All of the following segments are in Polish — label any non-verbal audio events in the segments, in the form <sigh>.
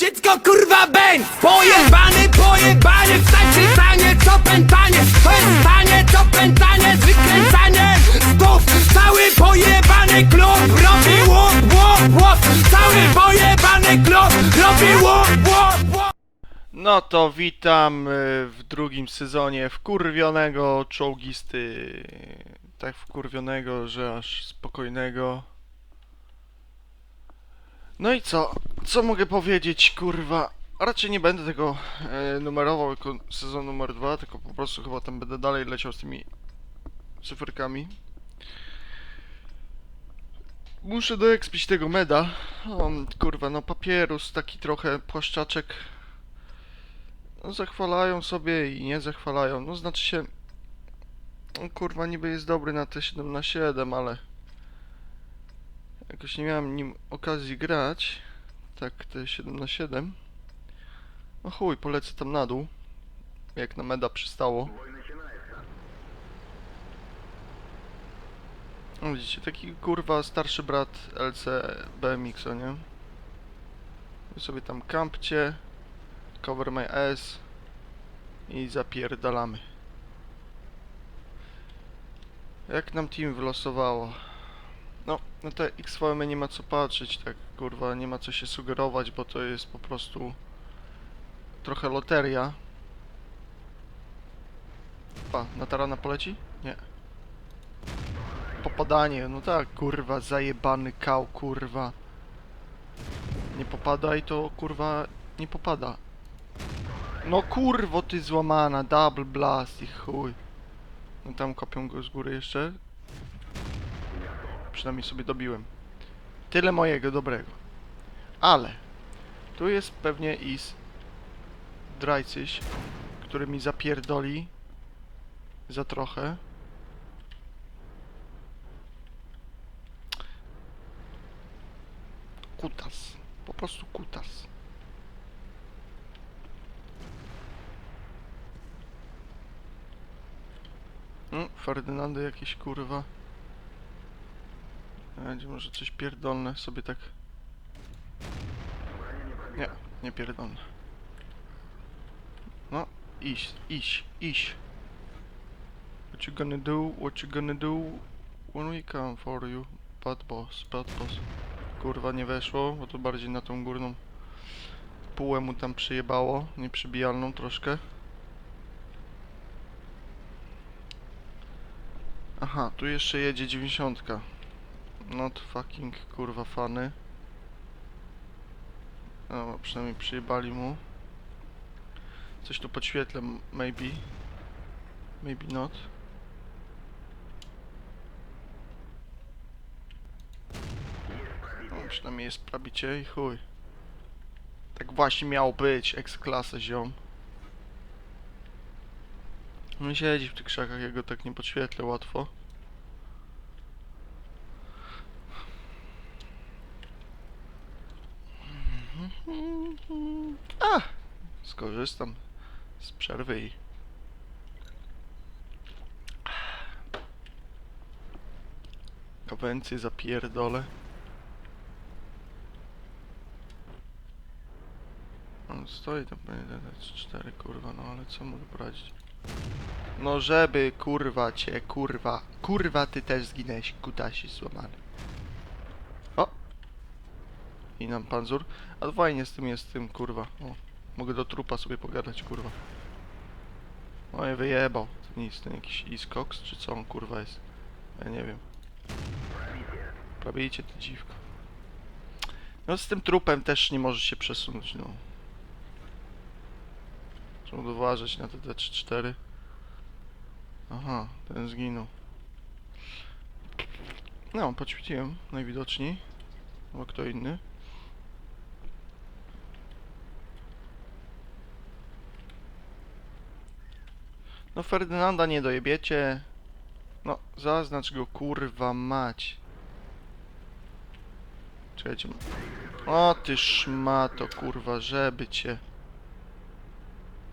Dziecko kurwa bęk! Pojebany, pojebany Wstań przystanie, co pętanie. To jest stanie, co pętanie Wykręcanie. Stów Cały pojebany klub Robi łop, łop, łop. Cały pojebany klub Robi łop, łop, łop. No to witam y, w drugim sezonie wkurwionego czołgisty. Tak wkurwionego, że aż spokojnego. No i co? Co mogę powiedzieć, kurwa? Raczej nie będę tego e, numerował jako sezon numer dwa, tylko po prostu chyba tam będę dalej leciał z tymi cyferkami. Muszę doekspić tego meda. O, kurwa, no papierus, taki trochę płaszczaczek no, zachwalają sobie i nie zachwalają. No znaczy się. On kurwa niby jest dobry na te 7 na 7 ale jakoś nie miałem nim okazji grać. Tak, te 7 na 7 No chuj, polecę tam na dół. Jak na meda przystało. No widzicie, taki kurwa starszy brat LC BMX, o nie? Wy sobie tam kampcie. Cover my ass i zapierdalamy. Jak nam team wylosowało? No, na te XVM nie ma co patrzeć, tak kurwa, nie ma co się sugerować, bo to jest po prostu trochę loteria. Pa, na tarana poleci? Nie. Popadanie, no tak, kurwa, zajebany kał, kurwa. Nie popadaj, to kurwa nie popada. No kurwo ty złamana, double blast i chuj. No tam kopią go z góry jeszcze. Przynajmniej sobie dobiłem. Tyle mojego dobrego. Ale tu jest pewnie is Drajcyś, który mi zapierdoli za trochę. Kutas. Po prostu kutas. No, Ferdynandy jakieś kurwa. Będzie może coś pierdolne sobie tak. Nie, nie pierdolne. No, iść, iść, iść. What you gonna do? What you gonna do when we come for you? Bad boss, bad boss. Kurwa nie weszło, bo to bardziej na tą górną półę mu tam przyjebało, nieprzybijalną troszkę. Aha, tu jeszcze jedzie 90. Not fucking kurwa fany. No, przynajmniej przyjebali mu. Coś tu podświetlę, maybe. Maybe not. No, przynajmniej jest prabicie i chuj. Tak właśnie miało być, ex-klasa ziom. On siedzi w tych krzakach, ja go tak nie podświetlę łatwo. <laughs> A! Skorzystam z przerwy i... Kawencję zapierdolę. On stoi tam pewnie te 4 kurwa, no ale co mogę poradzić? No żeby kurwa cię, kurwa, kurwa ty też zginęłeś, kutasi złamany. I nam panzur. A fajnie z tym jest, z tym kurwa. O, mogę do trupa sobie pogadać, kurwa. Oj, wyjebał. To nic, to jakiś iskoks, czy co on kurwa jest? Ja nie wiem. Prawicie ty dziwko. No z tym trupem też nie możesz się przesunąć, no. Trzeba uważać na te D3-4. Aha, ten zginął. No, poćwiczyłem najwidoczniej. Albo kto inny. No Ferdynanda nie dojebiecie. No, zaznacz go, kurwa mać. Czekajcie. O ty szmato, kurwa, żeby cię.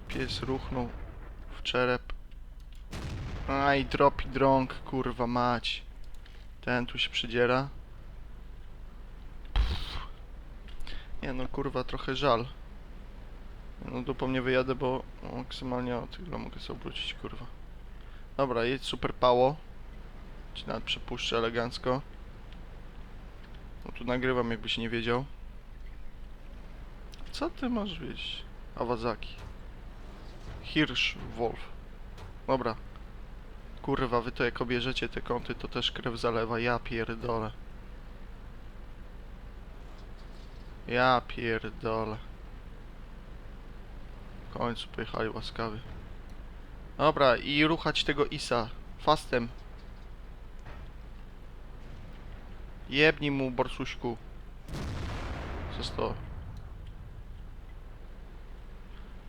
Pies ruchnął w czerep. Aj, dropi drąg, kurwa mać. Ten tu się przydziera. Pff. Nie no kurwa, trochę żal. No dupą nie wyjadę, bo maksymalnie o tyle mogę sobie obrócić, kurwa. Dobra, jedź super pało. Ci nawet przepuszczę elegancko. No tu nagrywam, jakbyś nie wiedział. Co ty masz wiedzieć? Awazaki. Hirsch Wolf. Dobra. Kurwa, wy to jak obierzecie te kąty, to też krew zalewa. Ja pierdolę. Ja pierdolę. Końcu pojechali łaskawy. Dobra, i ruchać tego Isa. Fastem. Jebnij mu, borsuśku. Co to?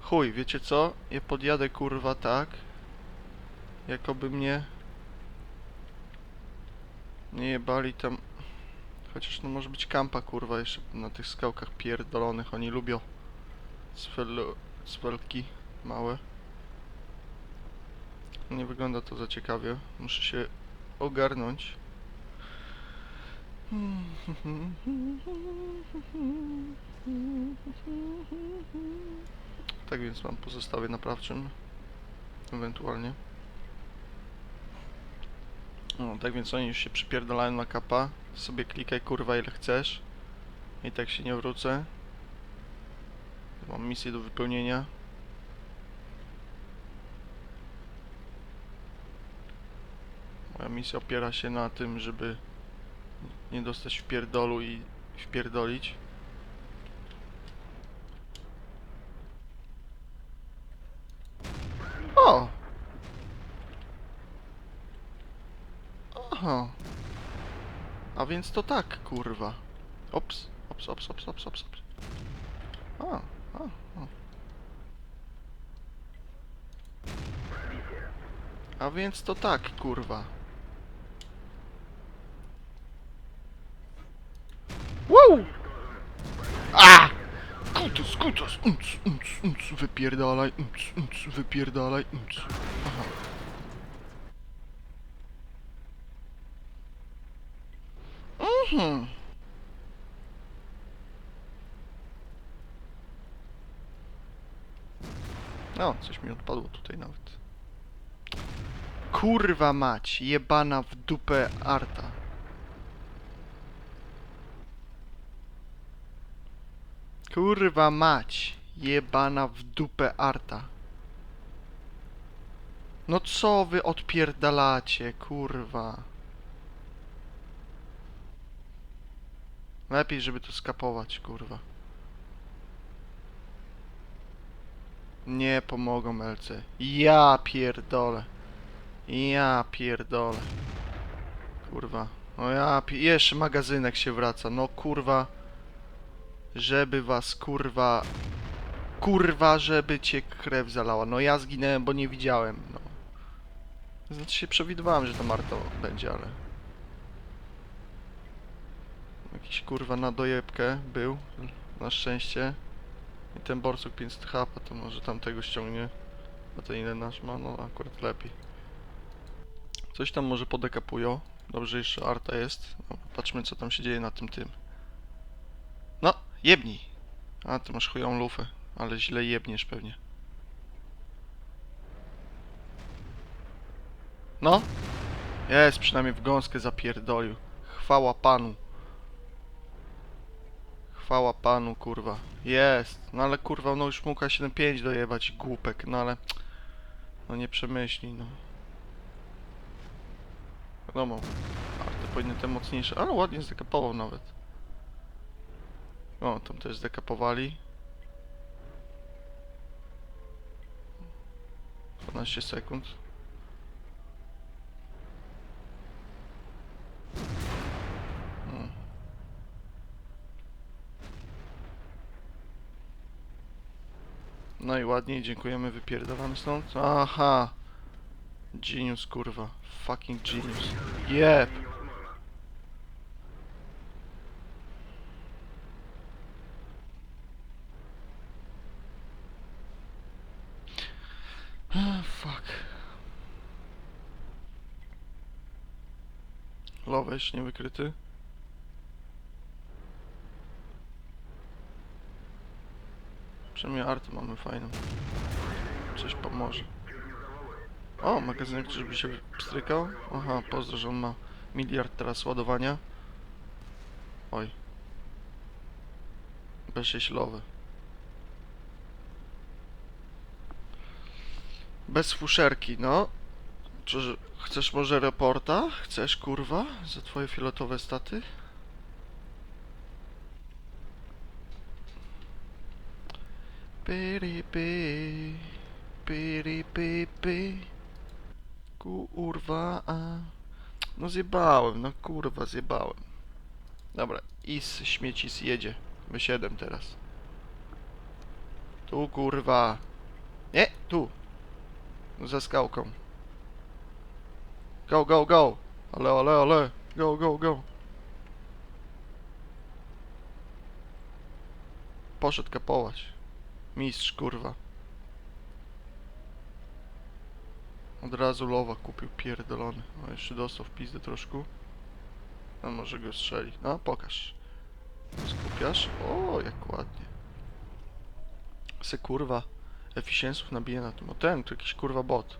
Chuj, wiecie co? Ja podjadę kurwa tak. Jakoby mnie... Nie jebali tam... Chociaż no może być kampa kurwa jeszcze na tych skałkach pierdolonych. Oni lubią swel... swelki małe. Nie wygląda to za ciekawie. Muszę się ogarnąć. Tak więc mam po zestawie naprawczym. Ewentualnie. No, tak więc oni już się przypierdalają na kapa. Sobie klikaj kurwa ile chcesz. I tak się nie wrócę. Mam misję do wypełnienia. Moja misja opiera się na tym, żeby nie dostać w pierdolu i wpierdolić. O! Aha. A więc to tak, kurwa. Ops, ops, ops, ops, ops, ops. ops. A, a, więc to tak, kurwa. Wow! A! Kutus, kutus, unc, unc, unc, wypierdalaj, unc, unc, wypierdalaj, unc. Aha. Mhm. No, coś mi odpadło tutaj nawet. Kurwa mać, jebana w dupę arta. Kurwa mać, jebana w dupę arta. No co wy odpierdalacie, kurwa. Lepiej, żeby to skapować, kurwa. Nie pomogą LC. Ja pierdolę. Ja pierdolę. Kurwa. No ja pi jeszcze magazynek się wraca. No kurwa. Żeby was kurwa. Kurwa, żeby cię krew zalała. No ja zginęłem, bo nie widziałem. No. Znaczy się przewidywałem, że to Marto będzie, ale... Jakiś kurwa na dojebkę był. Na szczęście. I ten borsuk 500 HP, to może tamtego ściągnie. A to ile nasz ma? No akurat lepiej. Coś tam może podekapują. Dobrze, jeszcze Arta jest. No, patrzmy co tam się dzieje na tym tym. No, jebnij. A, ty masz chują lufę. Ale źle jebniesz pewnie. No. Jest, przynajmniej w gąskę zapierdolił. Chwała panu. Chwała panu, kurwa. Jest. No ale kurwa, no już mógł 7.5 dojebać, głupek. No ale... No nie przemyśli, no. Wiadomo. Arty powinny te mocniejsze, ale ładnie zdekapował nawet. O, tam też zdekapowali. 12 sekund. No i ładnie, dziękujemy, wypierdalamy stąd. Aha! Genius, kurwa. Fucking genius. Jeb! Ah, fuck. Loweś niewykryty. Przynajmniej artę mamy fajną. Coś pomoże. O, magazynek czyżby się pstrykał? Aha, pozdro, że on ma miliard teraz ładowania. Oj. Bezsieślowy. Bez fuszerki, no. Czy chcesz może reporta? Chcesz, kurwa? Za twoje fioletowe staty? Pyri py, pyri py. Kurwa, a. No zjebałem, no kurwa zjebałem. Dobra, is śmieci zjedzie. B7 teraz. Tu kurwa. Nie, tu. Za skałką. Go, go, go. Ale, ale, ale. Go, go, go. Poszedł kapować. Mistrz, kurwa. Od razu lowa kupił pierdolony. O, jeszcze dostał w pizdę troszkę. A może go strzeli. No, pokaż. Skupiasz? O, jak ładnie. Se kurwa efficiensów nabije na tym. O ten, to jakiś kurwa bot.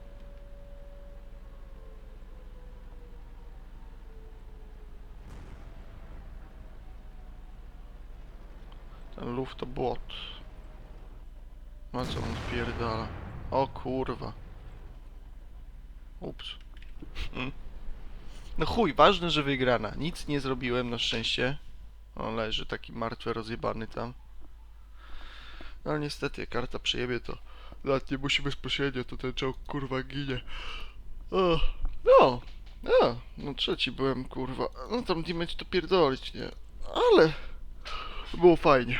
Ten luf to bot. No co on wpierdala? O kurwa. Ups. Mm. No chuj, ważne, że wygrana. Nic nie zrobiłem na szczęście. O, leży taki martwy, rozjebany tam. No niestety, karta przejebie, to nawet nie musi bezpośrednio, to ten czołg kurwa ginie. O, no, no, no trzeci byłem kurwa. No tam damage to pierdolić, nie? Ale było fajnie.